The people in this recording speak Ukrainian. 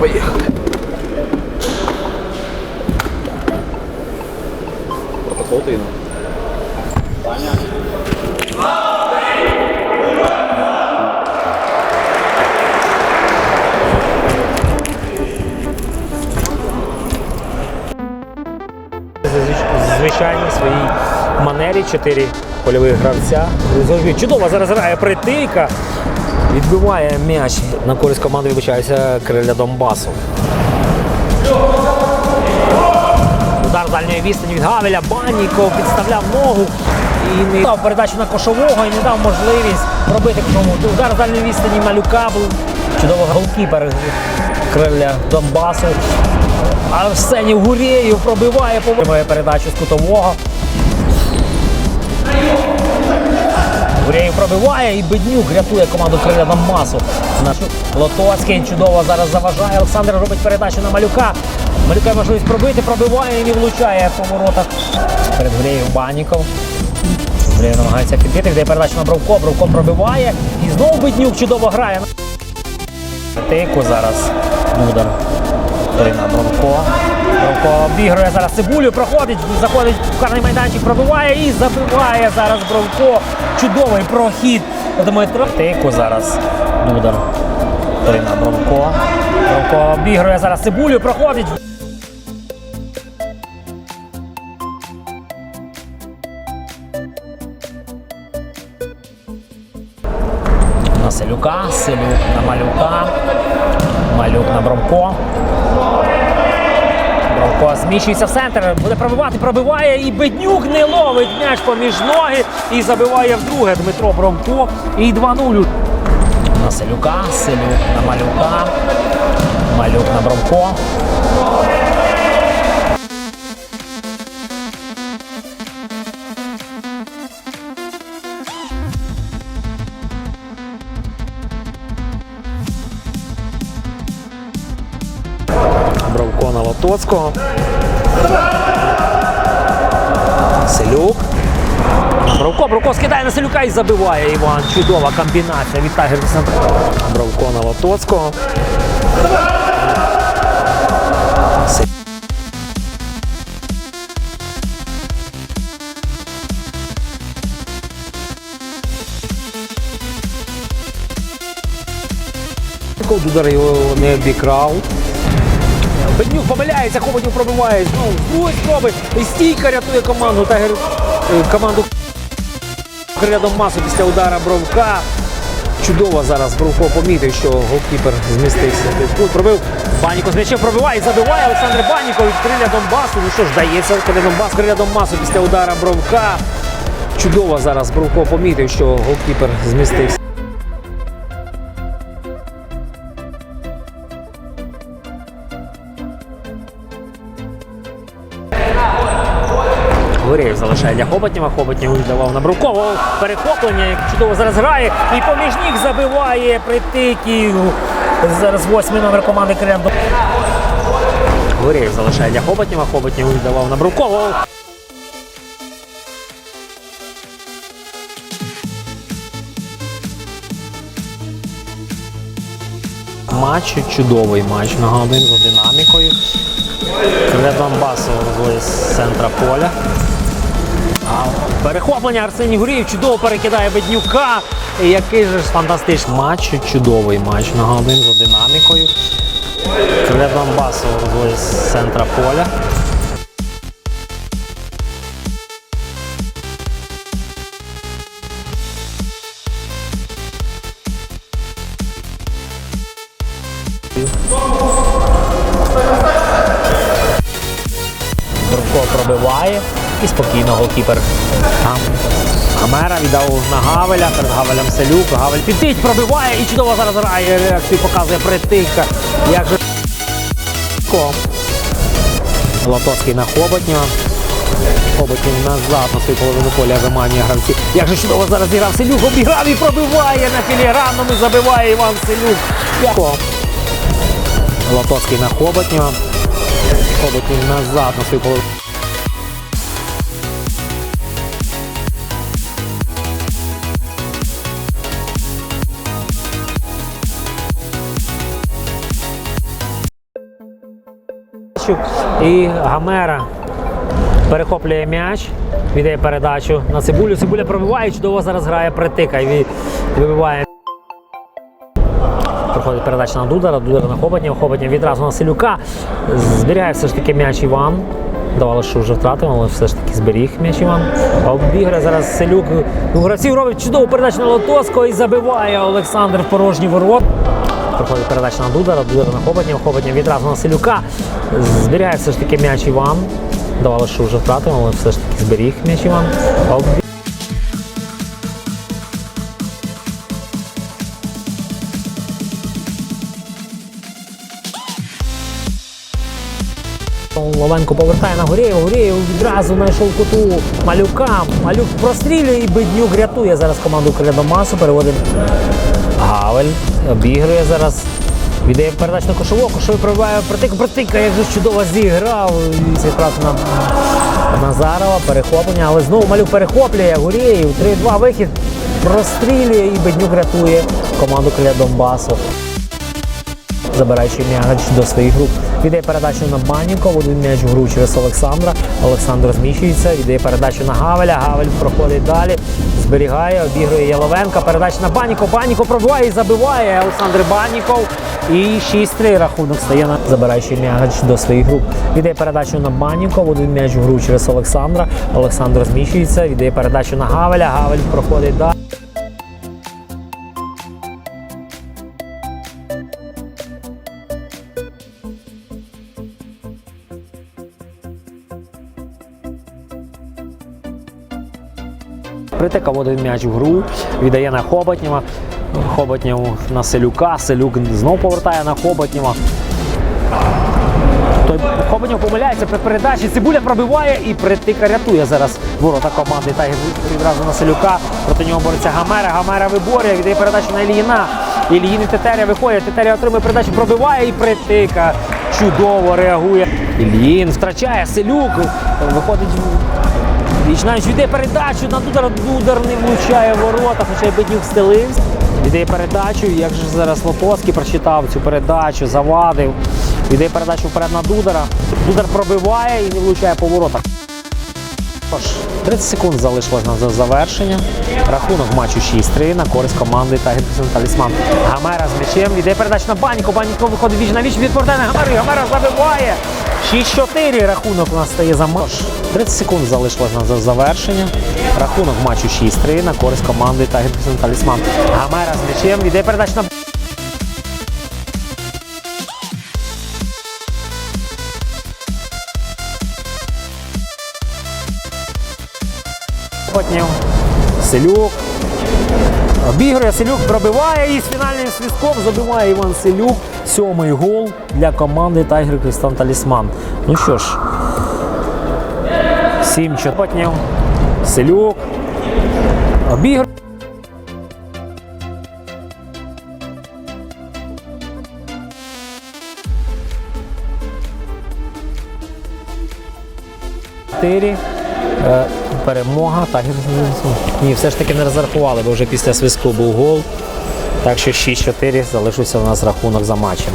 Поїхали. Протокол ти своїй манері чотири польових гравця. Чудово зараз грає притийка. Відбиває м'яч на користь команди, вибачаюся, криля Донбасу. Удар з дальньої відстані від Гавеля. Банніков підставляв ногу і не дав передачу на кошового і не дав можливість пробити кошового. Удар з дальньої відстані Малюка був. Чудовий голкіпер криля Донбасу. А в сцені Гурєєв пробиває, повертає передачу з кутового. Гурєєв пробиває і Беднюк рятує команду криля Донбасу. Наш Лотоцький чудово зараз заважає. Олександр робить передачу на Малюка. Малюка можливість пробити, пробиває і не влучає по воротах. Перед Гурєєв Баніков. Гурєєв намагається підбити, де передачу на Бровко. Бровко пробиває. І знову Беднюк чудово грає. Тику зараз удар. Ірина Бровко. Бровко обігрує зараз цибулю, проходить, заходить в карний майданчик, пробиває і забиває зараз Бровко. Чудовий прохід. Дмитро. Тику зараз удар. Ірина Бровко. Бровко обігрує зараз цибулю, проходить. Селюка, Селюк на Малюка. Малюк на Бромко. Бромко зміщується в центр, буде пробивати, пробиває і Беднюк не ловить м'яч поміж ноги і забиває вдруге Дмитро Бромко. І 2-0. На Селюка, Селюк на Малюка. Малюк на Бромко. Лотоцького. Селюк. Бровко, Бровко скидає на Селюка і забиває Іван. Чудова комбінація від Тайгерса. Бровко на Лотоцького. Дудар його не обікрав. Беднюк помиляється, Хоботнюк пробиває. Ну, з другої спроби. І стійка рятує команду. Тайгер, е, команду рядом масу після удара Бровка. Чудово зараз Бровко помітив, що голкіпер змістився. Тут пробив Баніков з м'ячем пробиває забиває Олександр Баніков від криля Донбасу. Ну що ж, дається криля Донбас, криля Донбасу після удара Бровка. Чудово зараз Бровко помітив, що голкіпер змістився. Гурєєв залишає для Хоботнєва. Хоботнєв віддавав на Бровкову. Перехоплення, як чудово зараз грає. І поміж ніг забиває притиків. Зараз восьмий номер команди Крем. Гурєєв залишає для Хоботнєва. Хоботнєв віддавав на Бровкову. Матч чудовий матч. Нагадуємо за динамікою. Для Донбасу розводить з центра поля. А Перехоплення Арсеній Гурєєв чудово перекидає Беднюка. Який же ж фантастичний матч, чудовий матч. Нагадуємо за динамікою. Для Донбасу з центра поля. Пробиває і спокійно голкіпер. Там Гамера віддав на Гавеля, перед Гавелем Селюк. Гавель підтить, пробиває і чудово зараз грає. Реакцію показує притика. Як же. Лотоцький на Хоботнього. Хоботнів назад на свою половину поля виманює гравців. Як же чудово зараз зіграв Селюк, обіграв і пробиває на філігранному, забиває Іван Селюк. Лотоцький на Хоботнього. Хоботнів назад на свою половину. Передачу. І Гамера перехоплює м'яч, віддає передачу на Цибулю. Цибуля пробиває, чудово зараз грає притика і вибиває. Проходить передача на Дудара, Дудар на Хоботнєва, Хоботнєв відразу на Селюка. Зберігає все ж таки м'яч Іван. Давали, що вже втратив, але все ж таки зберіг м'яч Іван. Обіграє зараз Селюк. У гравців робить чудову передачу на Лотоцького і забиває Олександр в порожній ворот. Проходить передача на Дудара, Дудар на Хоботнєва, Хоботнєв відразу на Селюка. Зберігає все ж таки м'яч Іван. Давали, що вже втратив, але все ж таки зберіг м'яч Іван. Ловенко повертає на Горєєва. Горєєв відразу знайшов куту малюка. Малюк прострілює і Беднюк рятує зараз команду Крядомасу. Переводить Гавель. Обігрує зараз. Віддає передач на кошову, Кошовий пробиває протик, Притика, як же чудово зіграв. І якраз на Назарова. Перехоплення. Але знову малюк перехоплює. Горєєв. 3-2 вихід. Прострілює і Беднюк рятує команду кля Донбасу забираючи м'яч до своїх груп. Віддає передачу на Баннікова, один м'яч в гру через Олександра. Олександр зміщується, віддає передачу на Гавеля. Гавель проходить далі, зберігає, обігрує Яловенка. Передача на Банніков. Банніков пробиває і забиває Олександр Банніков. І 6-3 рахунок стає на забираючи м'яч до своїх груп. Віддає передачу на Банніков, один м'яч в гру через Олександра. Олександр зміщується, віддає передачу на Гавеля. Гавель проходить далі. Притика водить м'яч в гру, віддає на Хоботнєва. Хоботнєв на Селюка. Селюк знов повертає на Хоботнєва. Той Хоботнєв помиляється при передачі. Цибуля пробиває і притика рятує зараз ворота команди. Та відразу на Селюка. Проти нього бореться Гамера. Гамера виборює, віддає передачу на Ільїна. Ільїн і Тетеря виходять. Тетеря отримує передачу, пробиває і притика. Чудово реагує. Ільїн втрачає Селюк. Виходить Вічнавіч віддає передачу на Дудар. Дудар не влучає ворота, хоча й Беднюк стелився. Віддає передачу. Як же зараз Лотоцький прочитав цю передачу, завадив. Віддає передачу вперед на Дудара. Дудар пробиває і не влучає по воротах. Тож, 30 секунд залишилось на за- завершення. Рахунок матчу 6-3 на користь команди Тагерксен Талісман. Гамера з м'ячем. Віддає передачу на Баніко. Баніко виходить віч на віч, відповідає на Гамеру. Гамера забиває. 6-4 рахунок у нас стає за матч. 30 секунд залишилось на за- завершення. Рахунок матчу 6-3 на користь команди Тагерксен Талісман. Гамера з м'ячем. Віддає передачу на Потнів. Селюк. Обігрує Селюк, пробиває і з фінальним свістком забиває Іван Селюк. Сьомий гол для команди Тайгер Крістан Талісман. Ну що ж, 7 Потнів. Селюк. Обігрує. Чотири. Е, Перемога. Так, ні, все ж таки не розрахували, бо вже після свистку був гол. Так що 6-4 залишився у нас рахунок за матчем.